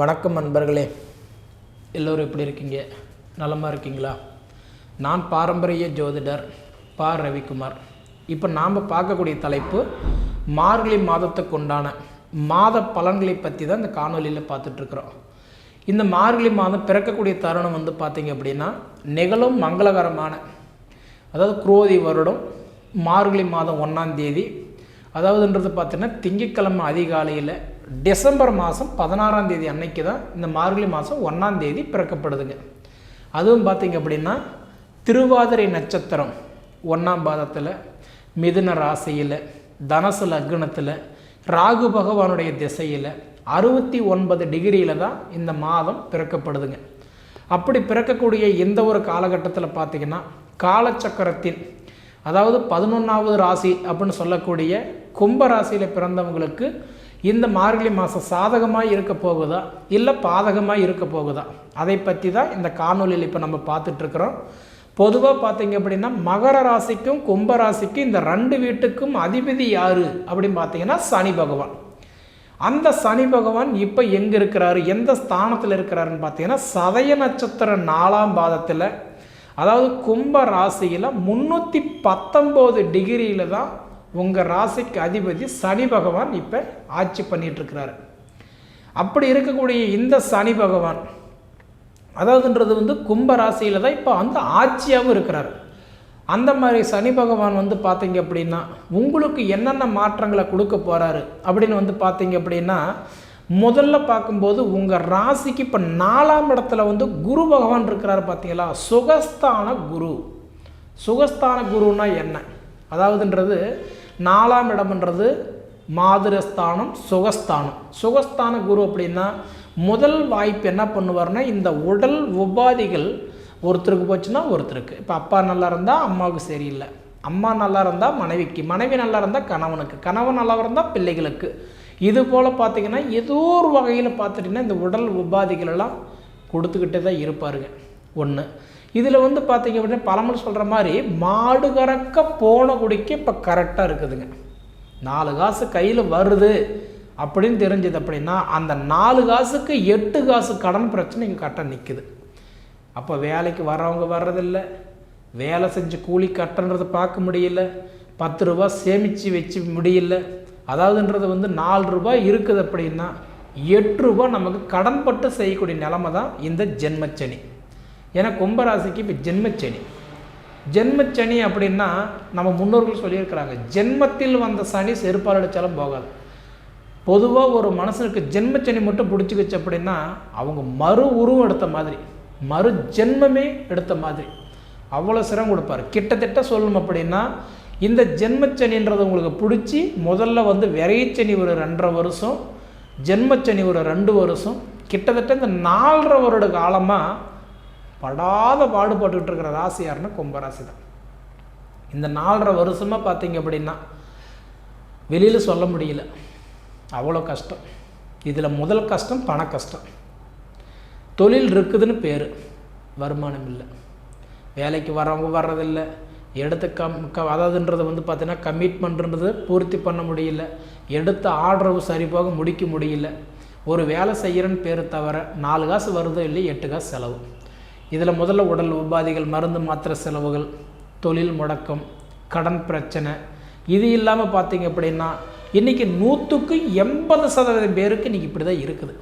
வணக்கம் நண்பர்களே. எல்லோரும் எப்படி இருக்கீங்க? நலமாக இருக்கீங்களா? நான் பாரம்பரிய ஜோதிடர் பா. ரவிக்குமார். இப்போ நாம் பார்க்கக்கூடிய தலைப்பு மார்கழி மாதத்துக்கு உண்டான மாத பலன்களை பற்றி தான் இந்த காணொலியில் பார்த்துட்ருக்குறோம் இந்த மார்கழி மாதம் பிறக்கக்கூடிய தருணம் வந்து பார்த்திங்க அப்படின்னா நிகழும் மங்களகரமான அதாவது குரோதி வருடம் மார்கழி மாதம் ஒன்றாம் தேதி. அதாவதுன்றது பார்த்தீங்கன்னா திங்கட்கிழமை அதிகாலையில் டிசம்பர் மாதம் பதினாறாம் தேதி அன்னைக்கு தான் இந்த மார்கழி மாதம் ஒன்றாம் தேதி பிறக்கப்படுதுங்க. அதுவும் பார்த்தீங்க அப்படின்னா திருவாதிரை நட்சத்திரம் ஒன்றாம் பாதத்தில் மிதுன ராசியில் தனசு லக்னத்தில் ராகு பகவானுடைய திசையில் அறுபத்தி ஒன்பது டிகிரியில் தான் இந்த மாதம் பிறக்கப்படுதுங்க. அப்படி பிறக்கக்கூடிய எந்த ஒரு காலகட்டத்தில் பார்த்தீங்கன்னா காலச்சக்கரத்தின் அதாவது பதினொன்றாவது ராசி அப்படின்னு சொல்லக்கூடிய கும்ப ராசியில் பிறந்தவங்களுக்கு இந்த மார்கழி மாதம் சாதகமாக இருக்க போகுதா? இல்லை பாதகமாக இருக்க போகுதா? அதை பற்றி தான் இந்த காணொலியில் இப்போ நம்ம பார்த்துட்ருக்குறோம் பொதுவாக பார்த்தீங்க அப்படின்னா மகர ராசிக்கும் கும்ப ராசிக்கும் இந்த ரெண்டு வீட்டுக்கும் அதிபதி யார் அப்படின்னு பார்த்தீங்கன்னா சனி பகவான். அந்த சனி பகவான் இப்போ எங்கே இருக்கிறாரு? எந்த ஸ்தானத்தில் இருக்கிறாருன்னு பார்த்தீங்கன்னா சதய நட்சத்திர நாலாம் பாதத்தில். அதாவது கும்ப ராசியில் முந்நூற்றி பத்தொம்போது டிகிரியில் தான் உங்கள் ராசிக்கு அதிபதி சனி பகவான் இப்போ ஆட்சி பண்ணிகிட்ருக்கிறார் அப்படி இருக்கக்கூடிய இந்த சனி பகவான் அதாவதுன்றது வந்து கும்ப ராசியில் தான் இப்போ வந்து ஆட்சியாகவும் இருக்கிறார். அந்த மாதிரி சனி பகவான் வந்து பார்த்தீங்க அப்படின்னா உங்களுக்கு என்னென்ன மாற்றங்களை கொடுக்க போகிறாரு அப்படின்னு வந்து பார்த்தீங்க அப்படின்னா முதல்ல பார்க்கும்போது உங்கள் ராசிக்கு இப்போ நாலாம் இடத்துல வந்து குரு பகவான் இருக்கிறாரு பார்த்தீங்களா சுகஸ்தான குரு. சுகஸ்தான குருன்னா என்ன? அதாவதுன்றது நாலாம் இடம்ன்றது மாதிரஸ்தானம் சுகஸ்தானம். சுகஸ்தான குரு அப்படின்னா முதல் வாய்ப்பு என்ன பண்ணுவார்னா இந்த உடல் உபாதிகள் ஒருத்தருக்கு போச்சுன்னா ஒருத்தருக்கு. இப்போ அப்பா நல்லா இருந்தால் அம்மாவுக்கு சரியில்லை. அம்மா நல்லா இருந்தால் மனைவிக்கு மனைவி நல்லா இருந்தால் கணவனுக்கு கணவன் நல்லா இருந்தால் பிள்ளைகளுக்கு. இது போல் பார்த்தீங்கன்னா ஏதோ ஒரு வகையில் பார்த்துட்டிங்கன்னா இந்த உடல் உபாதிகளெல்லாம் கொடுத்துக்கிட்டே தான் இருப்பாருங்க. ஒன்று இதில் வந்து பார்த்தீங்க அப்படின்னா பழமொழி சொல்கிற மாதிரி மாடு கறக்க போன குடிக்க இப்போ கரெக்டாக இருக்குதுங்க. நாலு காசு கையில் வருது அப்படின்னு தெரிஞ்சது அப்படின்னா அந்த நாலு காசுக்கு எட்டு காசு கடன் பிரச்சனை இங்கே கரெக்டாக நிற்குது அப்போ வேலைக்கு வரவங்க வர்றதில்ல. வேலை செஞ்சு கூலி கட்டன்றதை பார்க்க முடியல. பத்து ரூபா சேமித்து வச்சு முடியல. அதாவதுன்றது வந்து நாலு ரூபாய் இருக்குது அப்படின்னா எட்டு ரூபா நமக்கு கடன்பட்டு செய்யக்கூடிய நிலமை தான் இந்த ஜென்மச்சனி. ஏன்னா கும்பராசிக்கு இப்போ ஜென்மச்சனி. ஜென்மச்சனி அப்படின்னா நம்ம முன்னோர்கள் சொல்லியிருக்கிறாங்க ஜென்மத்தில் வந்த சனி செருப்பால் அடித்தாலும் போகாது. பொதுவாக ஒரு மனசனுக்கு ஜென்மச்சனி மட்டும் பிடிச்சிக்கிச்சு அப்படின்னா அவங்க மறு உருவம் எடுத்த மாதிரி மறு ஜென்மமே எடுத்த மாதிரி. அவ்வளோ சிரம் கொடுப்பார். கிட்டத்தட்ட சொல்லணும் அப்படின்னா இந்த ஜென்மச்சனின்றது உங்களுக்கு பிடிச்சி முதல்ல வந்து விரைச்சனி ஒரு ரெண்டரை வருஷம் ஜென்மச்சனி ஒரு ரெண்டு வருஷம் கிட்டத்தட்ட இந்த நாலரை வருட காலமாக படாத பாடுபட்டுக்கிட்டு இருக்கிற ராசி யாருன்னா கும்பராசி தான். இந்த நாலரை வருஷமாக பார்த்தீங்க அப்படின்னா வெளியில் சொல்ல முடியல. அவ்வளோ கஷ்டம். இதில் முதல் கஷ்டம் பண கஷ்டம். தொழில் இருக்குதுன்னு பேர். வருமானம் இல்லை. வேலைக்கு வரவங்க வர்றதில்லை. எடுத்த கம் க அதாவதுன்றது வந்து பார்த்தீங்கன்னா கமிட்மெண்ட்ன்றது பூர்த்தி பண்ண முடியல. எடுத்த ஆர்டரவு சரிபாக முடிக்க முடியல. ஒரு வேலை செய்கிறேன்னு பேர் தவிர நாலு காசு வருதோ இல்லை எட்டு காசு செலவு. இதில் முதல்ல உடல் உபாதைகள் மருந்து மாத்திரை செலவுகள் தொழில் முடக்கம் கடன் பிரச்சனை. இது இல்லாமல் பார்த்தீங்க அப்படின்னா இன்றைக்கி நூற்றுக்கு எண்பது சதவீதம் பேருக்கு இன்றைக்கி இப்படி தான் இருக்குது.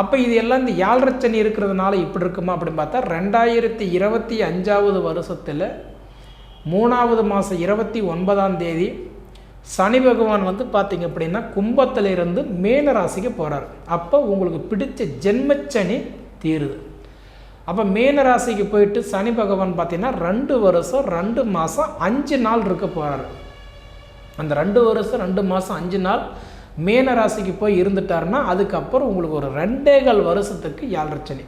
அப்போ இது எல்லாம் இந்த யாழ்ரச்சனி இருக்கிறதுனால இப்படி இருக்குமா அப்படின்னு பார்த்தா ரெண்டாயிரத்தி இருபத்தி அஞ்சாவது வருஷத்தில் மூணாவது மாதம் இருபத்தி ஒன்பதாம் தேதி சனி பகவான் வந்து பார்த்திங்க அப்படின்னா கும்பத்திலிருந்து மேன ராசிக்கு போகிறார் அப்போ உங்களுக்கு பிடிச்ச ஜென்மச்சனி தீருது. அப்போ மீன ராசிக்கு போயிட்டு சனி பகவான் பார்த்தீங்கன்னா ரெண்டு வருஷம் ரெண்டு மாதம் அஞ்சு நாள் இருக்க போகிறாரு அந்த ரெண்டு வருஷம் ரெண்டு மாதம் அஞ்சு நாள் மீன ராசிக்கு போய் இருந்துட்டாருன்னா அதுக்கப்புறம் உங்களுக்கு ஒரு ரெண்டேகால் வருஷத்துக்கு ஏழரை சனி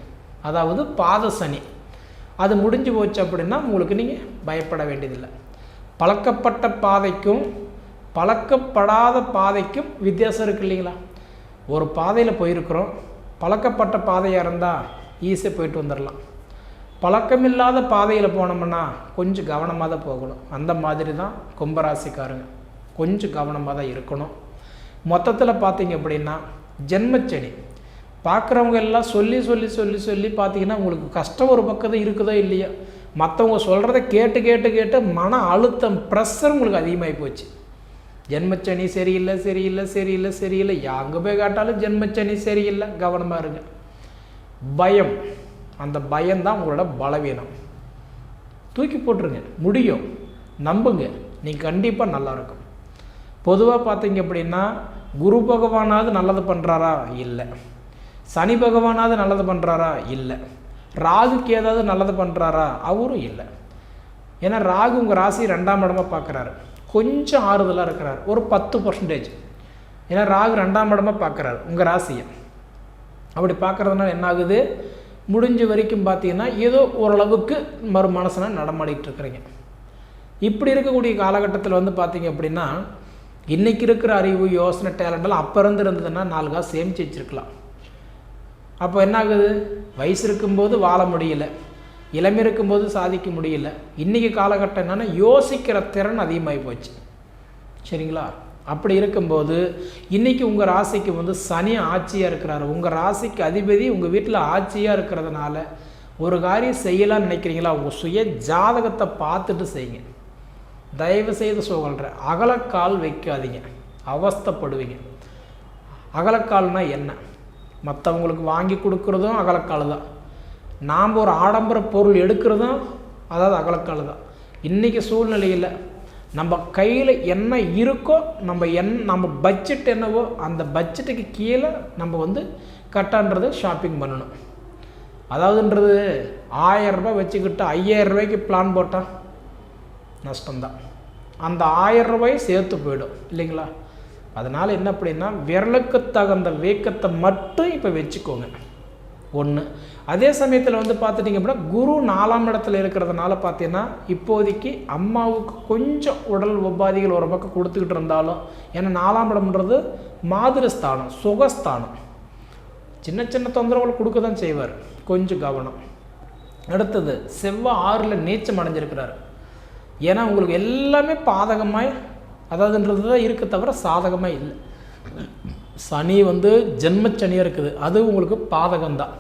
அதாவது பாத சனி. அது முடிஞ்சு போச்சு அப்படின்னா உங்களுக்கு நீங்கள் பயப்பட வேண்டியதில்லை. பழக்கப்பட்ட பாதைக்கும் பழக்கப்படாத பாதைக்கும் வித்தியாசம் இருக்கு இல்லைங்களா? ஒரு பாதையில் போயிருக்கிறோம். பழக்கப்பட்ட பாதையாக இருந்தால் ஈஸியாக போயிட்டு வந்துடலாம் பழக்கமில்லாத பாதையில் போனோம்னா கொஞ்சம் கவனமாக தான் போகணும். அந்த மாதிரி தான் கும்பராசிக்காரங்க. கொஞ்சம் கவனமாக தான் இருக்கணும். மொத்தத்தில் பார்த்தீங்க அப்படின்னா ஜென்மச்சனி பார்க்குறவங்க எல்லாம் சொல்லி சொல்லி சொல்லி சொல்லி பார்த்தீங்கன்னா உங்களுக்கு கஷ்டம் ஒரு பக்கம் இருக்குதோ இல்லையோ மற்றவங்க சொல்கிறத கேட்டு கேட்டு கேட்டு மன அழுத்தம் ப்ரெஷர் உங்களுக்கு அதிகமாகி போச்சு. ஜென்மச்சனி சரியில்லை சரியில்லை சரியில்லை சரியில்லை. எங்கே போய் காட்டாலும் ஜென்மச்சனி சரியில்லை. கவனமாக இருங்க. பயம். அந்த பயம்தான் உங்களோட பலவீனம். தூக்கி போட்டுருங்க. முடியும். நம்புங்க. நீங்கள் கண்டிப்பாக நல்லா இருக்கும். பொதுவாக பார்த்தீங்க அப்படின்னா குரு பகவானாவது நல்லது பண்ணுறாரா இல்லை. சனி பகவானாவது நல்லது பண்ணுறாரா இல்லை. ராகுக்கு ஏதாவது நல்லது பண்ணுறாரா அவரும் இல்லை. ஏன்னா ராகு உங்கள் ராசி ரெண்டாம் இடமாக பார்க்குறாரு கொஞ்சம் ஆறுதலாக இருக்கிறார். ஒரு பத்து பர்சன்டேஜ் ஏன்னா ராகு ரெண்டாம் இடமாக பார்க்குறாரு உங்கள் ராசியை. அப்படி பார்க்குறதுனால என்ன ஆகுது முடிஞ்ச வரைக்கும் பார்த்தீங்கன்னா ஏதோ ஓரளவுக்கு மறு மனசனை நடமாடிட்டு இருக்கிறீங்க. இப்படி இருக்கக்கூடிய காலகட்டத்தில் வந்து பார்த்தீங்க அப்படின்னா இன்றைக்கி இருக்கிற அறிவு யோசனை டேலண்டெல்லாம் அப்போ இருந்து இருந்ததுன்னா நாலு காசு சேமித்து வச்சுருக்கலாம். அப்போ என்ன ஆகுது வயசு இருக்கும்போது வாழ முடியல. இளமை இருக்கும்போது சாதிக்க முடியல. இன்றைக்கி காலகட்டம் என்னென்னா யோசிக்கிற திறன் அதிகமாகி போச்சு. சரிங்களா? அப்படி இருக்கும்போது இன்றைக்கி உங்கள் ராசிக்கு வந்து சனி ஆட்சியாக இருக்கிறாரு. உங்கள் ராசிக்கு அதிபதி உங்கள் வீட்டில் ஆட்சியாக இருக்கிறதுனால ஒரு காரியம் செய்யலாம்னு நினைக்கிறீங்களா? உங்கள் சுய ஜாதகத்தை பார்த்துட்டு செய்யுங்க. தயவு செய்து சொல்கிறேன் அகலக்கால் வைக்காதீங்க. அவஸ்தைப்படுவீங்க. அகலக்கால்னால் என்ன? மற்றவங்களுக்கு வாங்கி கொடுக்குறதும் அகலக்கால் தான். நாம் ஒரு ஆடம்பர பொருள் எடுக்கிறதும் அதாவது அகலக்கால் தான். இன்றைக்கி சூழ்நிலையில் நம்ம கையில் என்ன இருக்கோ நம்ம என் நம்ம பட்ஜெட் என்னவோ அந்த பட்ஜெட்டுக்கு கீழே நம்ம வந்து கட்டான்றது ஷாப்பிங் பண்ணணும். அதாவதுன்றது ஆயரரூபா வச்சுக்கிட்டு ஐயாயிரம் ரூபாய்க்கு பிளான் போட்டால் நஷ்டம்தான். அந்த ஆயிரம் ரூபாயும் சேர்த்து போயிடும் இல்லைங்களா? அதனால் என்ன அப்படின்னா விரலுக்கு தகுந்த வேக்கத்தை மட்டும் இப்போ வச்சுக்கோங்க. ஒன்று அதே சமயத்தில் வந்து பார்த்துட்டிங்க அப்படின்னா குரு நாலாம் இடத்துல இருக்கிறதுனால பார்த்தீங்கன்னா இப்போதைக்கு அம்மாவுக்கு கொஞ்சம் உடல் உபாதிகள் ஒரு பக்கம் கொடுத்துக்கிட்டு இருந்தாலும் ஏன்னா நாலாம் இடம்ன்றது மாதிரி ஸ்தானம் சுகஸ்தானம். சின்ன சின்ன தொந்தரவுகள் கொடுக்க தான் செய்வார். கொஞ்சம் கவனம். அடுத்தது செவ்வாய் ஆறில் நீச்சம் அடைஞ்சிருக்கிறார். ஏன்னா உங்களுக்கு எல்லாமே பாதகமாய் அதாவதுன்றது தான் இருக்க தவிர சாதகமாக இல்லை. சனி வந்து ஜென்மச்சனியாக இருக்குது. அது உங்களுக்கு பாதகம்தான்.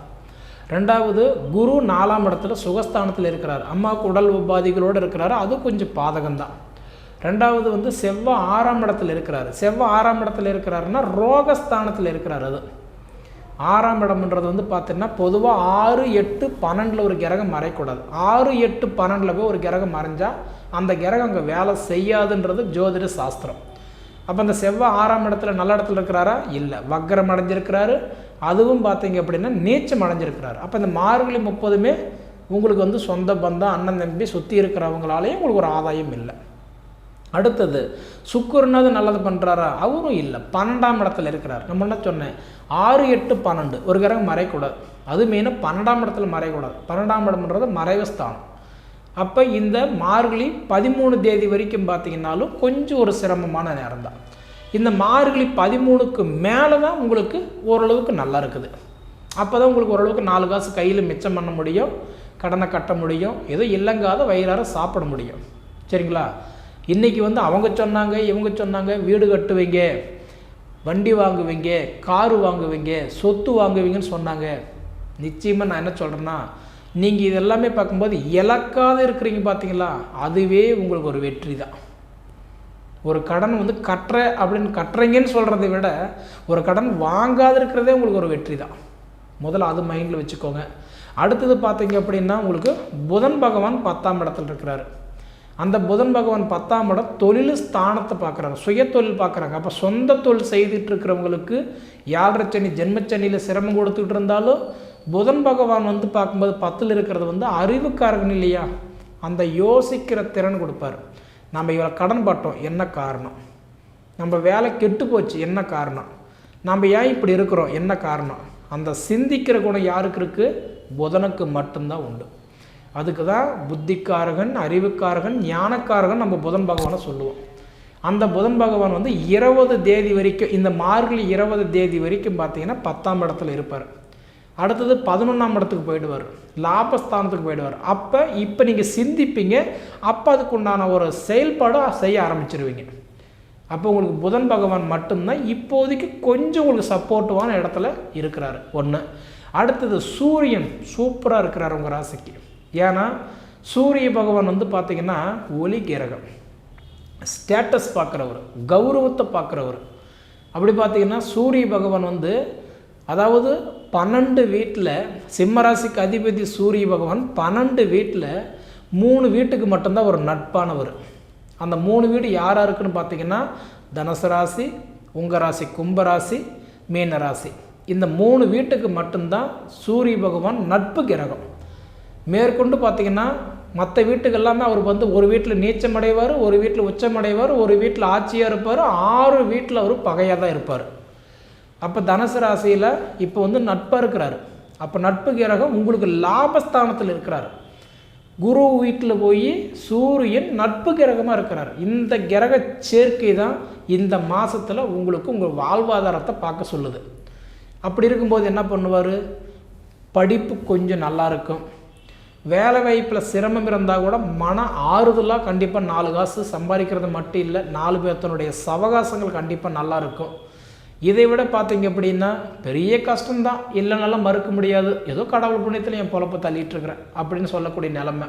ரெண்டாவது குரு நாலாம் இடத்துல சுகஸ்தானத்தில் இருக்கிறார். அம்மாவுக்கு உடல் உபாதிகளோடு இருக்கிறாரு. அது கொஞ்சம் பாதகம்தான். ரெண்டாவது வந்து செவ்வாய் ஆறாம் இடத்துல இருக்கிறாரு. செவ்வாய் ஆறாம் இடத்துல இருக்கிறாருன்னா ரோகஸ்தானத்தில் இருக்கிறார் அது. ஆறாம் இடம்ன்றது வந்து பார்த்தீங்கன்னா பொதுவாக ஆறு எட்டு பன்னெண்டில் ஒரு கிரகம் மறைக்கூடாது ஆறு எட்டு பன்னெண்டில் போய் ஒரு கிரகம் மறைஞ்சால் அந்த கிரகம் அங்கே வேலை செய்யாதுன்றது ஜோதிட சாஸ்திரம். அப்போ அந்த செவ்வாய் ஆறாம் இடத்துல நல்ல இடத்துல இருக்கிறாரா? இல்லை. வக்கரம் அடைஞ்சிருக்கிறாரு. அதுவும் பார்த்தீங்க அப்படின்னா நீச்சம் அடைஞ்சிருக்கிறாரு. அப்போ இந்த மார்கழி முப்பதுமே உங்களுக்கு வந்து சொந்த பந்தம் அண்ணன் தம்பி சுற்றி இருக்கிறவங்களாலேயும் உங்களுக்கு ஒரு ஆதாயம் இல்லை. அடுத்தது சுக்குருனாவது நல்லது பண்ணுறாரா அவரும் இல்லை. பன்னெண்டாம் இடத்துல இருக்கிறார். நம்ம என்ன சொன்னேன். ஆறு எட்டு பன்னெண்டு. ஒரு கிரகம் மறைக்கூடாது. அது மெயினாக பன்னெண்டாம் இடத்துல மறைக்கூடாது. பன்னெண்டாம் இடம்ன்றது மறைவு ஸ்தானம். அப்போ இந்த மார்கழி பதிமூணு தேதி வரைக்கும் பார்த்தீங்கன்னாலும் கொஞ்சம் ஒரு சிரமமான நேரம் தான் இந்த மார்கழி பதிமூணுக்கு மேலே தான் உங்களுக்கு ஓரளவுக்கு நல்லா இருக்குது. அப்போ தான் உங்களுக்கு ஓரளவுக்கு நாலு காசு கையில் மிச்சம் பண்ண முடியும் கடனை கட்ட முடியும் ஏதோ இல்லைங்காத வயிறார சாப்பிட முடியும். சரிங்களா? இன்றைக்கி வந்து அவங்க சொன்னாங்க இவங்க சொன்னாங்க வீடு கட்டுவீங்க வண்டி வாங்குவீங்க காரு வாங்குவீங்க சொத்து வாங்குவீங்கன்னு சொன்னாங்க. நிச்சயமாக நான் என்ன சொல்கிறேன்னா நீங்கள் இது எல்லாமே பார்க்கும்போது இழக்காத இருக்கிறீங்க பார்த்தீங்களா? அதுவே உங்களுக்கு ஒரு வெற்றி தான் ஒரு கடன் வந்து கட்டுற அப்படின்னு கட்டுறீங்கன்னு சொல்கிறத விட ஒரு கடன் வாங்காத இருக்கிறதே உங்களுக்கு ஒரு வெற்றி தான் முதல்ல அது மைண்டில் வச்சுக்கோங்க. அடுத்தது பார்த்தீங்க அப்படின்னா உங்களுக்கு புதன் பகவான் பத்தாம் இடத்துல இருக்கிறாரு. அந்த புதன் பகவான் பத்தாம் இடம் தொழில் ஸ்தானத்தை பார்க்குறாங்க சுய தொழில் பார்க்குறாங்க. அப்போ சொந்த தொழில் செய்துட்டு இருக்கிறவங்களுக்கு யாழரை சனி ஜென்மச்சனியில் சிரமம் கொடுத்துக்கிட்டு இருந்தாலும் புதன் பகவான் வந்து பார்க்கும்போது பத்தில் இருக்கிறது வந்து அறிவுக்காரகன் இல்லையா? அந்த யோசிக்கிற திறன் கொடுப்பார். நம்ம இவ்வளோ கடன் பட்டோம் என்ன காரணம்? நம்ம வேலை கெட்டு போச்சு என்ன காரணம்? நம்ம ஏன் இப்படி இருக்கிறோம் என்ன காரணம்? அந்த சிந்திக்கிற குணம் யாருக்கு இருக்குது புதனுக்கு மட்டும்தான் உண்டு. அதுக்கு தான் புத்திக்காரகன் அறிவுக்காரகன் ஞானக்காரகன் நம்ம புதன் பகவானை சொல்லுவோம். அந்த புதன் பகவான் வந்து இருபது தேதி வரைக்கும் இந்த மார்கழி இருபது தேதி வரைக்கும் பார்த்தீங்கன்னா பத்தாம் இடத்துல இருப்பார். அடுத்தது பதினொன்றாம் இடத்துக்கு போயிடுவார். லாபஸ்தானத்துக்கு போயிடுவார். அப்போ இப்போ நீங்கள் சிந்திப்பீங்க. அப்போ அதுக்கு உண்டான ஒரு செயல்பாடும் செய்ய ஆரம்பிச்சிருவீங்க. அப்போ உங்களுக்கு புதன் பகவான் மட்டும்தான் இப்போதைக்கு கொஞ்சம் உங்களுக்கு சப்போர்ட்டிவான இடத்துல இருக்கிறாரு. ஒன்று அடுத்தது சூரியன் சூப்பராக இருக்கிறார் உங்கள் ராசிக்கு. ஏன்னா சூரிய பகவான் வந்து பார்த்திங்கன்னா ஒளி கிரகம். ஸ்டேட்டஸ் பார்க்குறவர் கௌரவத்தை பார்க்குறவர் அப்படி பார்த்தீங்கன்னா சூரிய பகவான் வந்து அதாவது பன்னெண்டு வீட்டில் சிம்மராசிக்கு அதிபதி சூரிய பகவான் பன்னெண்டு வீட்டில் மூணு வீட்டுக்கு மட்டும்தான் ஒரு நட்பானவர். அந்த மூணு வீடு யாராக இருக்குன்னு பார்த்தீங்கன்னா தனுசு ராசி உங்கள் ராசி கும்பராசி மீனராசி இந்த மூணு வீட்டுக்கு மட்டும்தான் சூரிய பகவான் நட்பு கிரகம். மேற்கொண்டு பார்த்தீங்கன்னா மற்ற வீட்டுக்கு எல்லாமே அவர் வந்து ஒரு வீட்டில் நீச்சம் அடைவார் ஒரு வீட்டில் உச்சம் அடைவார் ஒரு வீட்டில் ஆட்சியாக இருப்பார் ஆறு வீட்டில் அவர் பகையாக தான் இருப்பார். அப்போ தனுசு ராசியில் இப்போ வந்து நட்பாக இருக்கிறாரு. அப்போ நட்பு கிரகம் உங்களுக்கு லாபஸ்தானத்தில் இருக்கிறார். குரு வீட்டில் போய் சூரியன் நட்பு கிரகமாக இருக்கிறார். இந்த கிரக சேர்க்கை தான் இந்த மாதத்தில் உங்களுக்கு உங்கள் வாழ்வாதாரத்தை பார்க்க சொல்லுது. அப்படி இருக்கும்போது என்ன பண்ணுவார்? படிப்பு கொஞ்சம் நல்லா இருக்கும். வேலை வாய்ப்பில் சிரமம் இருந்தால் கூட மன ஆறுதலாக கண்டிப்பாக நாலு காசு சம்பாதிக்கிறது மட்டும் இல்லை நாலு பேர்த்தனுடைய சவகாசங்கள் கண்டிப்பாக நல்லா இருக்கும். இதை விட பார்த்தீங்க அப்படின்னா பெரிய கஷ்டம்தான். இல்லைனாலும் மறுக்க முடியாது. ஏதோ கடவுள் புண்ணியத்தில் என் பொழப்பை தள்ளிட்டு இருக்கிறேன் அப்படின்னு சொல்லக்கூடிய நிலமை.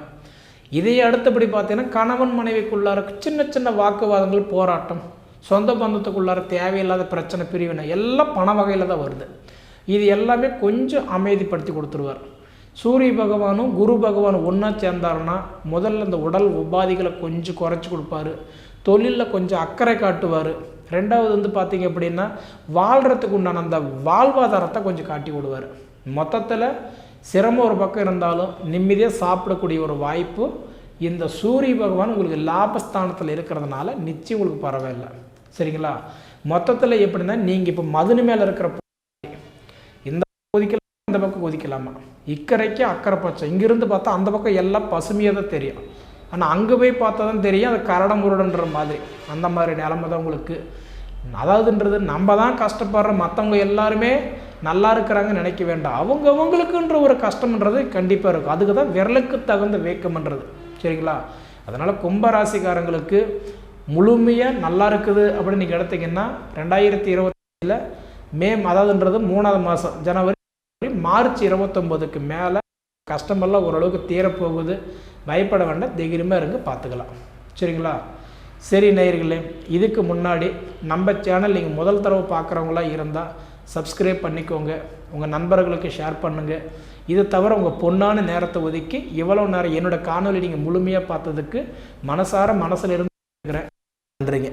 இதை அடுத்தபடி பார்த்தீங்கன்னா கணவன் மனைவிக்குள்ளார சின்ன சின்ன வாக்குவாதங்கள் போராட்டம் சொந்த பந்தத்துக்குள்ளார தேவையில்லாத பிரச்சனை பிரிவினை எல்லாம் பண வகையில் தான் வருது. இது எல்லாமே கொஞ்சம் அமைதிப்படுத்தி கொடுத்துருவார். சூரிய பகவானும் குரு பகவானும் ஒன்றா சேர்ந்தாருன்னா முதல்ல இந்த உடல் உபாதிகளை கொஞ்சம் குறைச்சி கொடுப்பாரு. தொழிலில் கொஞ்சம் அக்கறை காட்டுவார். ரெண்டாவது வந்து பார்த்திங்க அப்படின்னா வாழ்கிறதுக்கு உண்டான அந்த வாழ்வாதாரத்தை கொஞ்சம் காட்டி விடுவார். மொத்தத்தில் சிரமம் ஒரு பக்கம் இருந்தாலும் நிம்மதியாக சாப்பிடக்கூடிய ஒரு வாய்ப்பு இந்த சூரிய பகவான் உங்களுக்கு லாபஸ்தானத்தில் இருக்கிறதுனால நிச்சயம் உங்களுக்கு பரவாயில்லை. சரிங்களா? மொத்தத்தில் எப்படின்னா நீங்கள் இப்போ மதுனு மேலே இருக்கிற இந்த கொதிக்கலாம் இந்த பக்கம் கொதிக்கலாமா? இக்கரைக்கு அக்கறை பச்சை. இங்கிருந்து பார்த்தா அந்த பக்கம் எல்லாம் பசுமையாக தான் தெரியும். ஆனால் அங்கே போய் பார்த்தா தான் தெரியும் அது கரடம் முரடுன்ற மாதிரி. அந்த மாதிரி நிலமை தான் உங்களுக்கு. அதாவதுன்றது நம்ம தான் கஷ்டப்படுற மற்றவங்க எல்லாருமே நல்லா இருக்கிறாங்கன்னு நினைக்க வேண்டாம். அவங்க அவங்களுக்குன்ற ஒரு கஷ்டம்ன்றது கண்டிப்பாக இருக்கும். அதுக்கு தான் விரலுக்கு தகுந்த வேக்கம்ன்றது. சரிங்களா? அதனால் கும்பராசிக்காரங்களுக்கு முழுமையாக நல்லா இருக்குது அப்படின்னு நீங்கள் எடுத்தீங்கன்னா ரெண்டாயிரத்தி இருபத்தில் மே அதாவதுன்றது மூணாவது மாதம் ஜனவரி மார்ச் இருபத்தொம்போதுக்கு மேலே கஷ்டமெல்லாம் ஓரளவுக்கு தீரப்போகுது. பயப்பட வேண்டாம். தைரியமாக இருங்க பார்த்துக்கலாம். சரிங்களா? சரி நேயர்களே இதுக்கு முன்னாடி நம்ம சேனல் நீங்கள் முதல் தடவை பார்க்குறவங்களாம் இருந்தால் சப்ஸ்கிரைப் பண்ணிக்கோங்க. உங்கள் நண்பர்களுக்கு ஷேர் பண்ணுங்கள் இதை தவிர உங்கள் பொண்ணான நேரத்தை ஒதுக்கி இவ்வளோ நேரம் என்னோடய காணொலி நீங்கள் முழுமையாக பார்த்ததுக்கு மனசார மனசில் இருந்து நன்றிங்க.